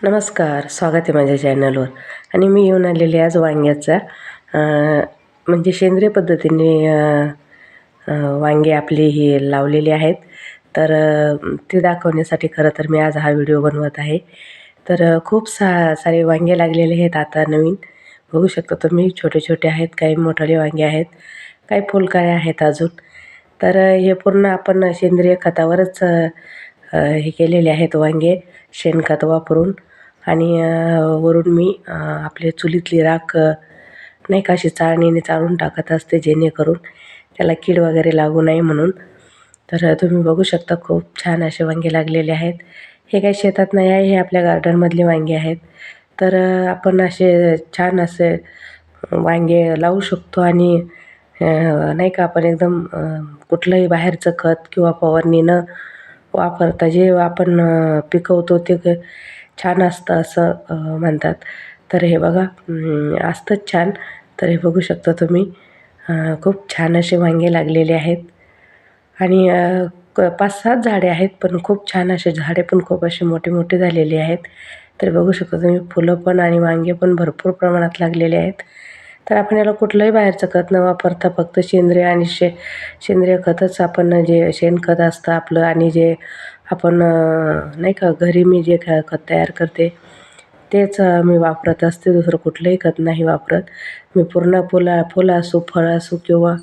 नमस्कार स्वागत आहे माझ्या चॅनलवर. आणि मी येऊन आलेले आज वांग्याचा. म्हणजे सेंद्रिय पद्धतीने वांगे आपली ही लावलेली आहेत. तर ते दाखवण्यासाठी खरं तर मी आज हा व्हिडिओ बनवत आहे. तर खूप सा सारे वांगे लागलेले आहेत आता नवीन. बघू शकता तुम्ही छोटे छोटे आहेत काही मोठाले वांगे आहेत काही फुलकाळे आहेत अजून. तर हे पूर्ण आपण सेंद्रिय खतावरच हे केलेले आहेत वांगे शेणखत वापरून. आणि वरून मी आपले चुलीतली राख नाही का अशी चाळणीने चाळून टाकत असते जेणेकरून त्याला कीड वगैरे लागू नये म्हणून. तर तुम्ही बघू शकता खूप छान असे वांगे लागलेले आहेत. हे काही शेतात नाही आहे हे आपल्या गार्डनमधले वांगे आहेत. तर आपण असे छान असे वांगे लावू शकतो आणि नाही का आपण एकदम कुठलंही बाहेरचं खत किंवा फवारणी न वापरता. जे आपण पिकवतो ते छान असतं असं म्हणतात. तर हे बघा असतंच छान. तर हे बघू शकता तुम्ही. खूप छान असे वांगे लागलेले आहेत. आणि क पाच सात झाडे आहेत पण खूप छान असे झाडे पण खूप असे मोठे मोठे झालेले आहेत. तर बघू शकता तुम्ही फुलं पण आणि वांगे पण भरपूर प्रमाणात लागलेले आहेत. तर आपण याला कुठलंही बाहेरचं खत न वापरता फक्त सेंद्रिय आणि शे सेंद्रिय खतच आपण जे शेणखत असतं आपलं आणि जे आपण नाही का घरी मी जे ख खत तयार करते तेच मी वापरत असते. दुसरं कुठलंही खत नाही वापरत. मी पूर्ण फुला फुलं असो फळं असो किंवा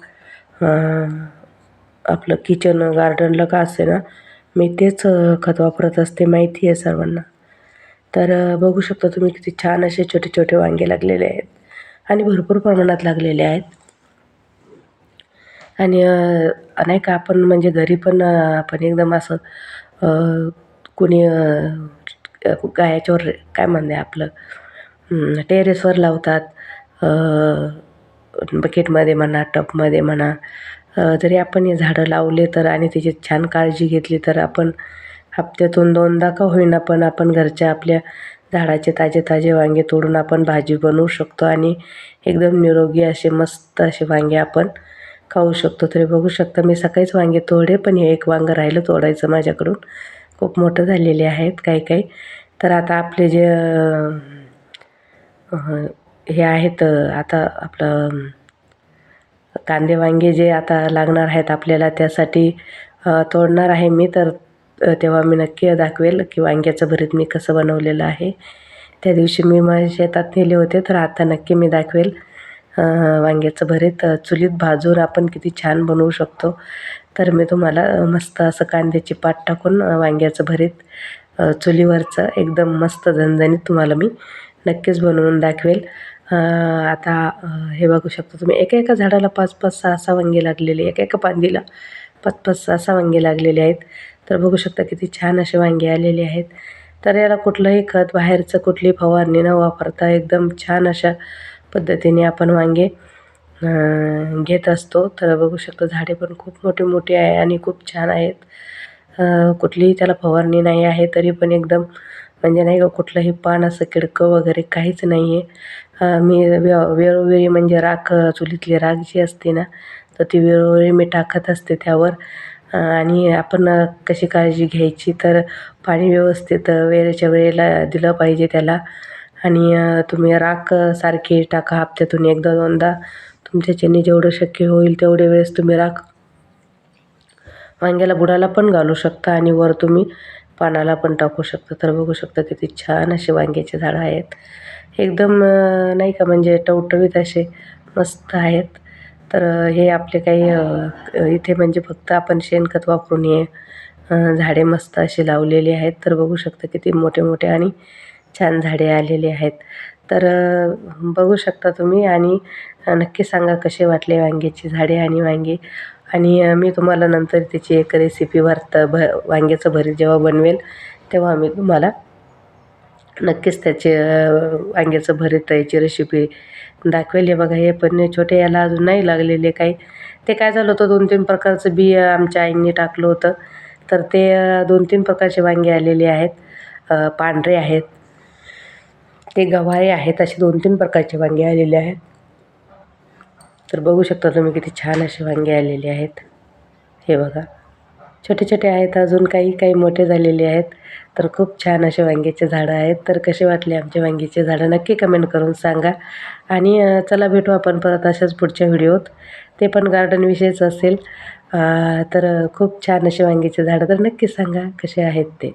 आपलं किचन गार्डनला का असे ना मी तेच खत वापरत असते. माहिती आहे सर्वांना. तर बघू शकता तुम्ही किती छान असे छोटे छोटे वांगे लागलेले आहेत. आणि भरपूर प्रमाणात लागलेले आहेत. आणि नाही का आपण म्हणजे घरी पण आपण एकदम असं कुणी गायाच्यावर काय म्हणते आपलं टेरेसवर लावतात बकेटमध्ये म्हणा टबमध्ये म्हणा जरी आपण हे झाडं लावले तर आणि त्याची छान काळजी घेतली तर आपण हप्त्यातून दोनदा का होईना पण आपण घरच्या आपल्या झाडाचे ताजे ताजे वांगे तोडून आपण भाजी बनवू शकतो आणि एकदम निरोगी असे मस्त असे वांगे आपण खाऊ शकतो. तरी बघू शकता मी सकाळीच वांगे तोडे पण हे एक वांगं राहिलं तोडायचं माझ्याकडून. खूप मोठं झालेले आहेत काही काही. तर आता आपले जे हे आहेत आता आपलं कांदे वांगे जे आता लागणार आहेत आपल्याला त्यासाठी तोडणार आहे मी. तर तेव्हा मी नक्की दाखवेल की वांग्याचं भरीत मी कसं बनवलेलं आहे. त्या दिवशी मी माझ्या शेतात नेले होते तर आता नक्की मी दाखवेल वांग्याचं भरीत चुलीत भाजून आपण किती छान बनवू शकतो. तर मी तुम्हाला मस्त असं कांद्याची पात टाकून वांग्याचं भरीत चुलीवरचं एकदम मस्त झणझणीत तुम्हाला मी नक्कीच बनवून दाखवेल. आता हे बघू शकता तुम्ही एका एका झाडाला पाच पाच सहा सहा वांगे लागलेले एका एका पांदीला पाच पाच सहा सहा वांगे लागलेले आहेत. तर बघू शकता किती छान असे वांगे आलेले आहेत. तर याला कुठलंही खत बाहेरचं कुठली फवारणी न वापरता एकदम छान अशा पद्धतीने आपण वांगे घेत असतो. तर बघू शकतो झाडे पण खूप मोठी मोठी आहे आणि खूप छान आहेत. कुठलीही त्याला फवारणी नाही आहे तरी पण एकदम म्हणजे नाही का कुठलंही पान असं किडकं वगैरे काहीच नाही आहे मी व्य वेळोवेळी म्हणजे राख चुलीतली राख जी असते ना तर ती वेळोवेळी मी टाकत असते त्यावर. आणि आपण कशी काळजी घ्यायची तर पाणी व्यवस्थित वेळेच्या वेळेला दिलं पाहिजे त्याला. आणि तुम्ही राख सारखी टाका हप्त्यातून एकदा दोनदा. तुमच्याच्याने जेवढं शक्य होईल तेवढे वेळेस तुम्ही राख. वांग्याला बुडाला पण घालू शकता आणि वर तुम्ही पानाला पण टाकू शकता. तर बघू शकता किती छान असे वांग्याचे झाडं आहेत. एकदम नाही का म्हणजे टवटवीत असे मस्त आहेत. तर हे आपले काही इथे म्हणजे फक्त आपण शेणखत वापरून हे झाडे मस्त अशी लावलेली आहेत. तर बघू शकता किती मोठे मोठे आणि छान झाडे आलेली आहेत. तर बघू शकता तुम्ही आणि नक्की सांगा कसे वाटले वांग्याची झाडे आणि वांगे. आणि मी तुम्हाला नंतर त्याची एक रेसिपी भरत भ वांग्याचं भरीत जेव्हा बनवेल तेव्हा मी तुम्हाला नक्कीच त्याचे वांग्याचं भरीत याची रेसिपी दाखवेल. हे बघा हे पण छोटे याला अजून नाही लागलेले काही. ते काय झालं होतं दोन तीन प्रकारचं बी आमच्या आईंनी टाकलं होतं. तर ते दोन तीन प्रकारचे वांगे आलेले आहेत. पांढरे आहेत. ते गव्हाळे आहेत असे दोन तीन प्रकारचे वांगे आलेले आहेत. तर बघू शकता तुम्ही किती छान असे वांगे आलेले आहेत. हे बघा. छोटे छोटे आहेत अजून काही काही मोठे झालेले आहेत. तर खूप छान असे वांग्याचे झाडं आहेत. तर कसे वाटले आमचे वांग्याचे झाडं नक्की कमेंट करून सांगा. आणि चला भेटू आपण परत अशाच पुढच्या व्हिडिओत. ते पण गार्डनविषयीच असेल. तर खूप छान असे वांग्याचे झाडं तर नक्की सांगा कसे आहेत ते.